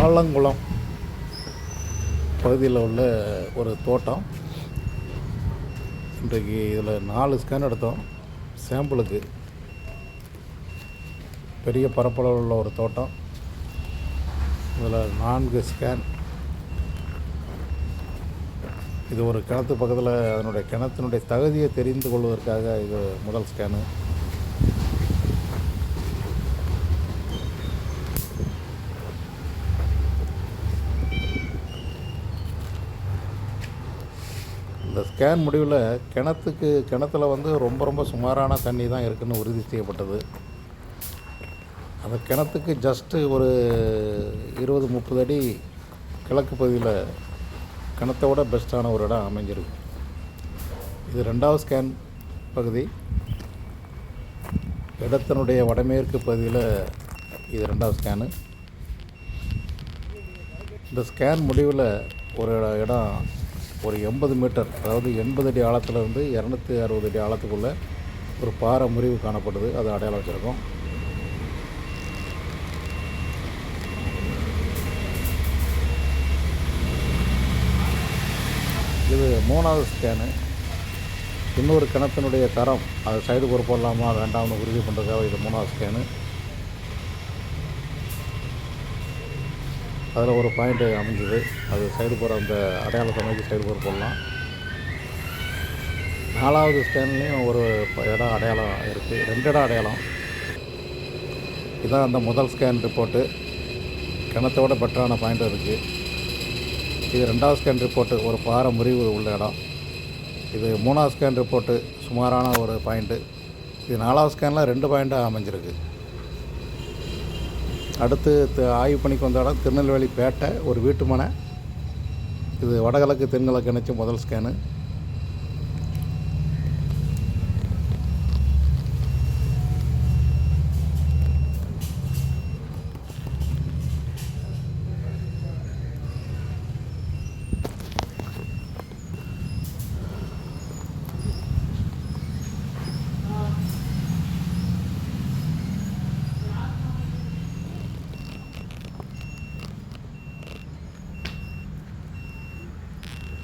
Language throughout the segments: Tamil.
ஆலங்குளம் பகுதியில் உள்ள ஒரு தோட்டம். இன்றைக்கு இதில் நாலு ஸ்கேன் எடுத்தோம். சாம்பிளுக்கு பெரிய பரப்பளவில் உள்ள ஒரு தோட்டம். இதில் நான்கு ஸ்கேன் இது ஒரு கிணத்து பக்கத்தில் அதனுடைய கிணத்தினுடைய தகுதியை தெரிந்து கொள்வதற்காக இது முதல் ஸ்கேனு இந்த ஸ்கேன் முடிவில் கிணத்துக்கு கிணத்துல வந்து ரொம்ப ரொம்ப சுமாரான தண்ணி தான் இருக்குன்னு உறுதி செய்யப்பட்டது. அந்த கிணத்துக்கு ஜஸ்ட்டு ஒரு இருபது முப்பது அடி கிழக்கு பகுதியில் கிணத்தை விட பெஸ்ட்டான ஒரு இடம் அமைஞ்சிருக்கு. இது ரெண்டாவது ஸ்கேன் பகுதி. இடத்தினுடைய வடமேற்கு பகுதியில் இது ரெண்டாவது ஸ்கேனு. இந்த ஸ்கேன் முடிவில் ஒரு இடம் ஒரு எண்பது மீட்டர் அதாவது எண்பது அடி ஆழத்துலேருந்து இரநூத்தி அறுபது அடி ஆழத்துக்குள்ளே ஒரு பாறை முறிவு காணப்படுது அது அடையாளம் வச்சுருக்கோம். இது மூணாவது ஸ்கேனு இன்னொரு கிணத்தினுடைய தரம் அது சைடு பொறுப்பு இல்லாமல் வேண்டாம்னு உறுதி பண்ணுறதுக்காக இது மூணாவது ஸ்கேனு அதில் ஒரு பாயிண்ட்டு அமைஞ்சுது. அது சைடு போகிற அந்த அடையாளத்தை நோக்கி சைடு போர் போடலாம். நாலாவது ஸ்கேன்லேயும் ஒரு ப- இடம் அடையாளம் இருக்குது ரெண்டு இடம் அடையாளம். இதான் அந்த முதல் ஸ்கேன் ரிப்போர்ட்டு கிணத்தோட பெட்டரான பாயிண்ட் இருக்குது இது ரெண்டாவது ஸ்கேன் ரிப்போர்ட்டு ஒரு பாறை முறிவு உள்ள இடம். இது மூணாவது ஸ்கேன் ரிப்போர்ட்டு சுமாரான ஒரு பாயிண்ட்டு இது நாலாவது ஸ்கேனில் ரெண்டு பாயிண்ட்டாக அமைஞ்சிருக்கு. அடுத்து த- ஆய்வு பணிக்கு வந்த இடம் திருநெல்வேலி பேட்டை ஒரு வீட்டு மனை. இது வடகிழக்கு தென்கிழக்கு இணைச்சி முதல் ஸ்கேனு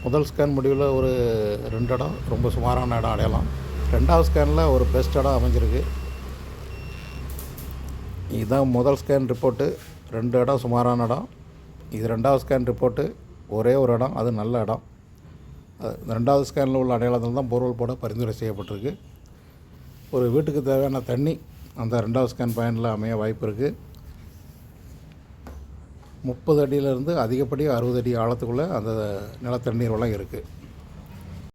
முதல் ஸ்கேன் முடிவில் ஒரு ரெண்டு இடம் ரொம்ப சுமாரான இடம் அடையலாம். ரெண்டாவது ஸ்கேனில் ஒரு பெஸ்ட் இடம் அமைஞ்சிருக்கு. இதுதான் முதல் ஸ்கேன் ரிப்போர்ட்டு. ரெண்டு இடம் சுமாரான இடம். இது ரெண்டாவது ஸ்கேன் ரிப்போர்ட்டு. ஒரே ஒரு இடம் அது நல்ல இடம். அது இந்த ரெண்டாவது ஸ்கேனில் உள்ள அடையாளத்தில் தான் பொருள் போட பரிந்துரை செய்யப்பட்டிருக்கு. ஒரு வீட்டுக்கு தேவையான தண்ணி அந்த ரெண்டாவது ஸ்கேன் பயனில் அமைய வாய்ப்பு இருக்குது முப்பது அடியிலேருந்து அதிகப்படி அறுபது அடி ஆழத்துக்குள்ளே அந்த நிலத்தண்ணீர் வளம் இருக்குது